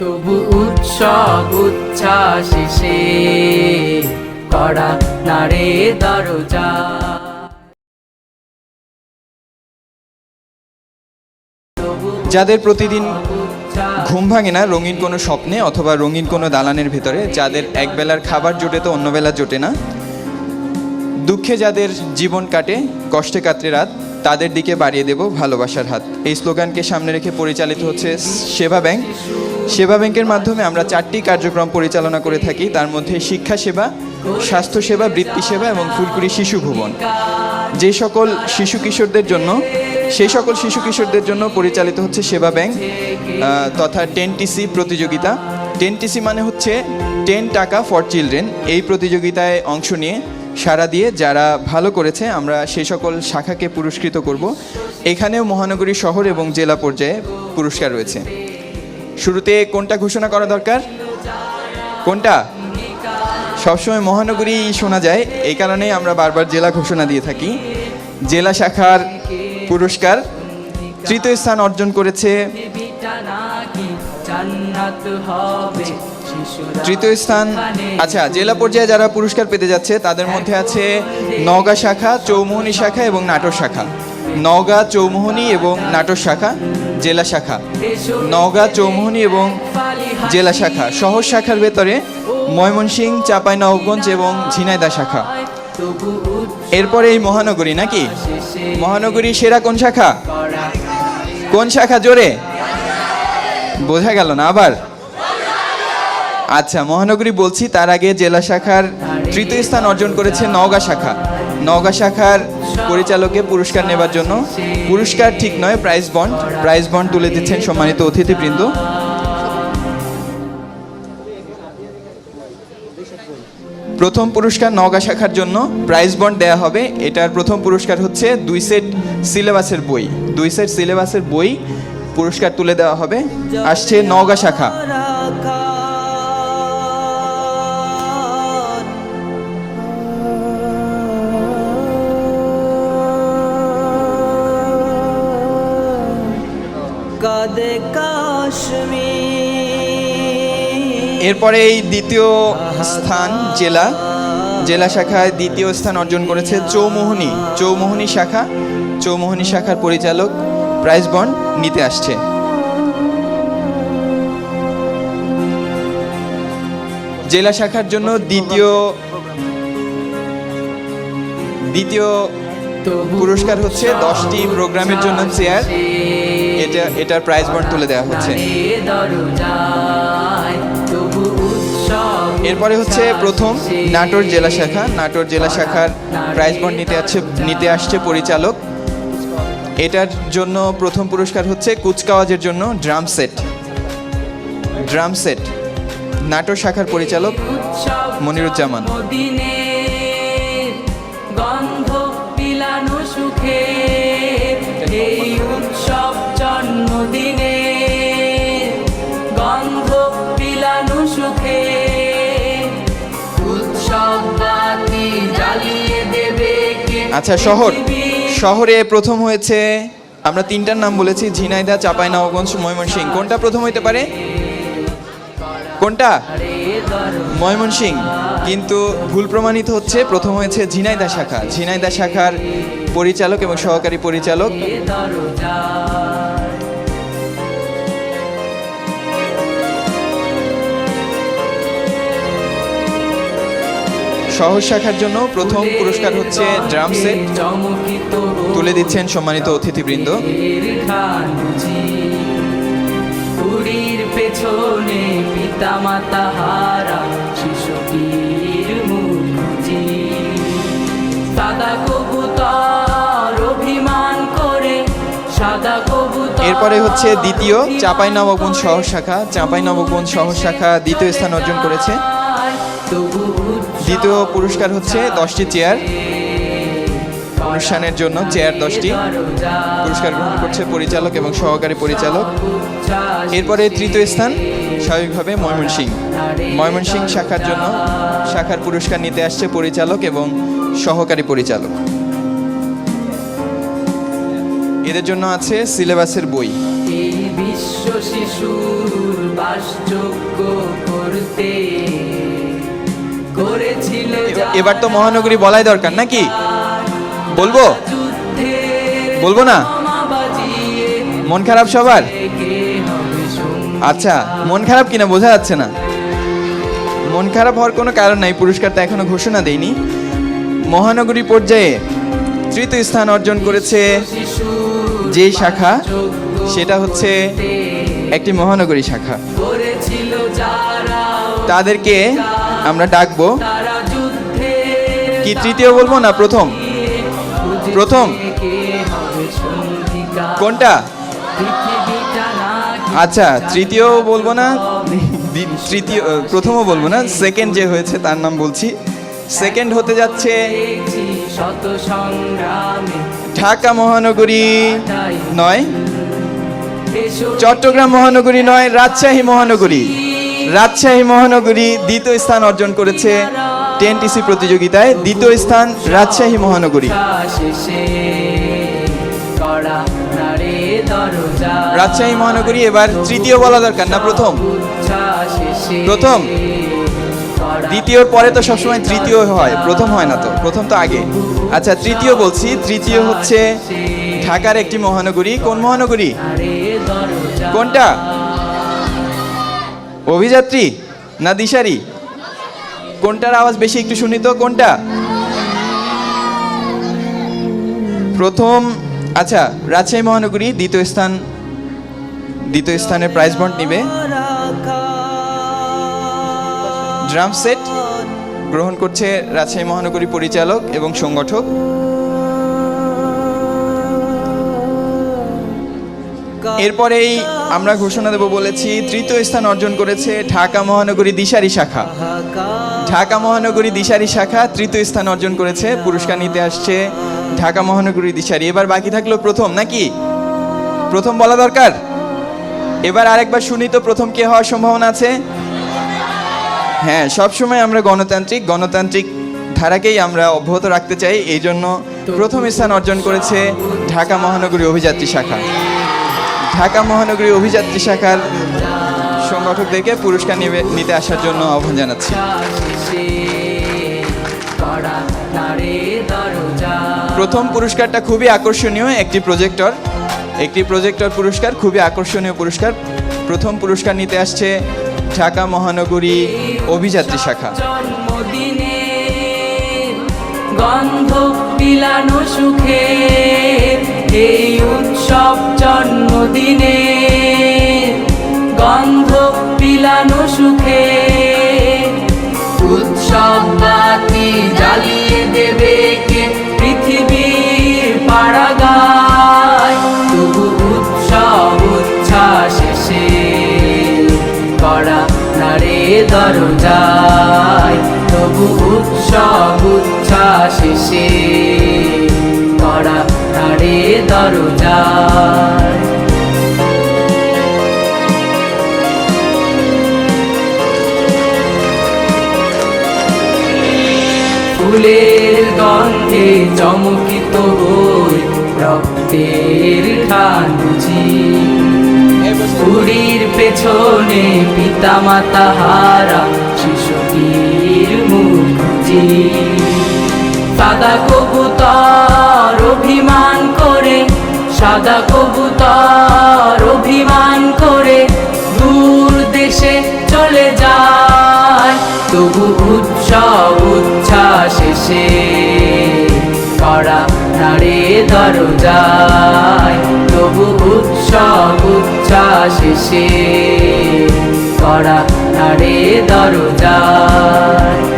তবু উৎসব উচ্ছ্বাসে করা নারে দরজা। যাদের প্রতিদিন ঘুম ভাঙে না, রঙিন কোনো স্বপ্নে অথবা রঙিন কোনো দালানের ভেতরে, যাদের একবেলার খাবার জোটে তো অন্য বেলা জোটে না, দুঃখে যাদের জীবন কাটে, কষ্টে কাতরে রাত তাদের দিকে বাড়িয়ে দেব ভালোবাসার হাত। এই স্লোগানকে সামনে রেখে পরিচালিত হচ্ছে সেবা ব্যাংক। সেবা ব্যাংকের মাধ্যমে আমরা চারটি কার্যক্রম পরিচালনা করে থাকি। তার মধ্যে শিক্ষা সেবা, স্বাস্থ্য সেবা, বৃত্তি সেবা এবং ফুলকুড়ি শিশু ভুবন। যে সকল শিশু কিশোরদের জন্য, সেই সকল শিশু কিশোরদের জন্য পরিচালিত হচ্ছে সেবা ব্যাংক তথা টেন টিসি প্রতিযোগিতা। টেন টিসি মানে হচ্ছে টেন টাকা ফর চিলড্রেন। এই প্রতিযোগিতায় অংশ নিয়ে সারা দিয়ে যারা ভালো করেছে, আমরা সেই সকল শাখাকে পুরস্কৃত করব। এখানেও মহানগরী শহর এবং জেলা পর্যায়ে পুরস্কার রয়েছে। শুরুতে কোনটা ঘোষণা করা দরকার? কোনটা? সবসময় মহানগরী শোনা যায়। এই কারণেই আমরা বারবার জেলা ঘোষণা দিয়ে থাকি। জেলা শাখার পুরস্কার তৃতীয় স্থান অর্জন করেছে তৃতীয় স্থান আচ্ছা জেলা পর্যায়ে যারা পুরস্কার পেতে যাচ্ছে তাদের মধ্যে আছে নওগাঁ শাখা চৌমোহনী শাখা এবং নাটোর শাখা। নওগাঁ চৌমোহনী এবং নাটোর শাখা জেলা শাখা। নওগাঁ চৌমোহনী এবং জেলা শাখা। শহর শাখার ভেতরে ময়মনসিংহ চাঁপাইনবাবগঞ্জ এবং ঝিনাইদা শাখা। এরপরে এই মহানগরী নাকি? মহানগরী সেরা কোন শাখা? কোন শাখা জোরে? বোঝা গেল না আবার? আচ্ছা মহানগরী বলছি, তার আগে জেলা শাখার তৃতীয় স্থান অর্জন করেছে নওগাঁ শাখা। নওগাঁ শাখার পরিচালকে পুরস্কার নেবার জন্য। পুরস্কার ঠিক নয় প্রাইজ বন্ড প্রাইজ বন্ড তুলে দিচ্ছেন সম্মানিত অতিথিবৃন্দ। প্রথম পুরস্কার নওগাঁ শাখার জন্য প্রাইজ বন্ড দেয়া হবে। এটার প্রথম পুরস্কার হচ্ছে দুই সেট সিলেবাসের বই। দুই সেট সিলেবাসের বই পুরস্কার তুলে দেওয়া হবে। আসছে নওগাঁ শাখা। এরপরে এই দ্বিতীয় স্থান জেলা। জেলা শাখায় দ্বিতীয় স্থান অর্জন করেছে চৌমোহনী। চৌমোহনী শাখা। চৌমোহনী শাখার পরিচালক প্রাইজ বন্ড নিতে আসছে। জেলা শাখার জন্য দ্বিতীয় দ্বিতীয় পুরস্কার হচ্ছে দশটি প্রোগ্রামের জন্য চেয়ার। এটা, এটার প্রাইজ বন্ড তুলে দেওয়া হচ্ছে। এরপরে হচ্ছে প্রথম নাটোর জেলা শাখা। নাটোর জেলা শাখার প্রাইজ বন্ড নিতে আসছে নিতে আসছে পরিচালক এটার জন্য প্রথম পুরস্কার হচ্ছে কুচকাওয়াজের জন্য drum set. Drum set. Natore শাখার পরিচালক মনিরুজ্জামান। দিনের গন্ধ পিলানো সুখে এই উৎসব জন্মদিনে। গন্ধ পিলানো সুখে উৎসব বাতি জ্বালিয়ে দেবে আচ্ছা শহর। শহরে প্রথম হয়েছে, আমরা তিনটার নাম বলেছি ঝিনাইদা চাঁপাইনবাবগঞ্জ, ময়মনসিংহ। কোনটা প্রথম হইতে পারে? কোনটা? ময়মনসিং কিন্তু ভুল প্রমাণিত হচ্ছে, প্রথম হয়েছে ঝিনাইদা শাখা। ঝিনাইদা শাখার পরিচালক এবং সহকারী পরিচালক শহর শাখার জন্য প্রথম পুরস্কার হচ্ছে ড্রাম সেট। তুলে দিচ্ছেন সম্মানিত অতিথিবৃন্দ। পেছনে পিতা মাতা হারা শিশুটির মুখি সাদা কবুতর অভিমান করে সাদা কবুতর এরপরে হচ্ছে দ্বিতীয় চাপাই চাঁপাইনবাবগঞ্জ শহর শাখা। চাপাই চাঁপাইনবাবগঞ্জ শহর শাখা দ্বিতীয় স্থান অর্জন করেছে। তবু দ্বিতীয় পুরস্কার হচ্ছে দশটি চেয়ার। অনুষ্ঠানের জন্য চেয়ার দশটি। পুরস্কার গ্রহণ করছে পরিচালক এবং সহকারী পরিচালক। এরপরে তৃতীয় স্থান স্বাভাবিকভাবে ময়মনসিংহ। ময়মনসিংহ শাখার জন্য শাখার পুরস্কার নিতে আসছে পরিচালক এবং সহকারী পরিচালক। এদের জন্য আছে সিলেবাসের বই। বিশ্ব শিশুর করতে এবার তো মহানগরী বলাই দরকার নাকি? বলব? বলব না? মন খারাপ সবার? আচ্ছা মন খারাপ কিনা বোঝা যাচ্ছে না। মন খারাপ হওয়ার কোনো কারণ নাই পুরস্কারটা এখনও ঘোষণা দেয়নি। মহানগরী পর্যায়ে তৃতীয় স্থান অর্জন করেছে যেই শাখা, সেটা হচ্ছে একটি মহানগরী শাখা। তাদেরকে আমরা ডাকবো। কি তৃতীয় বলব না প্রথম? প্রথম। কোনটা? আচ্ছা তৃতীয় বলব না? তৃতীয় প্রথমও বলব না। সেকেন্ড যে হয়েছে তার নাম বলছি। সেকেন্ড হতে যাচ্ছে ঢাকা মহানগরী নয়। চট্টগ্রাম মহানগরী নয়, রাজশাহী মহানগরী। রাজশাহী মহানগরী দ্বিতীয় স্থান অর্জন করেছে টিএনটিসি প্রতিযোগিতায় দ্বিতীয় স্থান রাজশাহী মহানগরী। রাজশাহী মহানগরী এবার তৃতীয় বলা দরকার না, প্রথম। প্রথম। দ্বিতীয়র পরে তো সবসময় তৃতীয় হয়, প্রথম হয় না তো, প্রথম তো আগে। আচ্ছা তৃতীয় বলছি, তৃতীয় হচ্ছে ঢাকার একটি মহানগরী। কোন মহানগরী? কোনটা? অভিযাত্রী না দিশারি? কোনটার আওয়াজ বেশি একটু শুনি তো, কোনটা? প্রথম আচ্ছা রাজশাহী মহানগরী দ্বিতীয় স্থান, দ্বিতীয় স্থানে প্রাইজ বন্ড নিবে। ড্রাম সেট গ্রহণ করছে রাজশাহী মহানগরী পরিচালক এবং সংগঠক। এরপরেই আমরা ঘোষণা দেব বলেছি, তৃতীয় স্থান অর্জন করেছে ঢাকা মহানগরী দিশারি শাখা। ঢাকা মহানগরী দিশারি শাখা তৃতীয় স্থান অর্জন করেছে, পুরস্কার নিতে আসছে ঢাকা মহানগরী দিশারি। এবার বাকি থাকল প্রথম, নাকি? প্রথম বলা দরকার? এবার আরেকবার শুনি তো প্রথম কে হওয়ার সম্ভাবনা আছে। হ্যাঁ সবসময় আমরা গণতান্ত্রিক গণতান্ত্রিক ধারাকেই আমরা অব্যাহত রাখতে চাই এই জন্য প্রথম স্থান অর্জন করেছে ঢাকা মহানগরী অভিযাত্রী শাখা। ঢাকা মহানগরী অভিযাত্রী শাখার সংগঠকদেরকে পুরস্কার নিতে আসার জন্য আহ্বান জানাচ্ছি। প্রথম পুরস্কারটা খুবই আকর্ষণীয় একটি প্রজেক্টর একটি প্রজেক্টর পুরস্কার, খুবই আকর্ষণীয় পুরস্কার। প্রথম পুরস্কার নিতে আসছে ঢাকা মহানগরী অভিযাত্রী শাখা। গন্ধ বিলানো সুখে নারে দরজায় তবু উৎসব উচ্ছ্বাস শেষে কড়া নারে দরজায়। ফুলের গন্ধে চমকিত হই রক্তের ঠান বুঝি। পেছনে পিতা মাতা হারা শিশুটির মুখি সাদা কবুতর অভিমান করে, সাদা কবুতর অভিমান করে, দূর দেশে চলে যায়। তবু উৎসব উচ্ছ্বাস শেষে কড়া নাড়ে দরজায়। তবু উৎসব উচ্ছ্বাস শেষে কড়া নাড়ে দরজায়।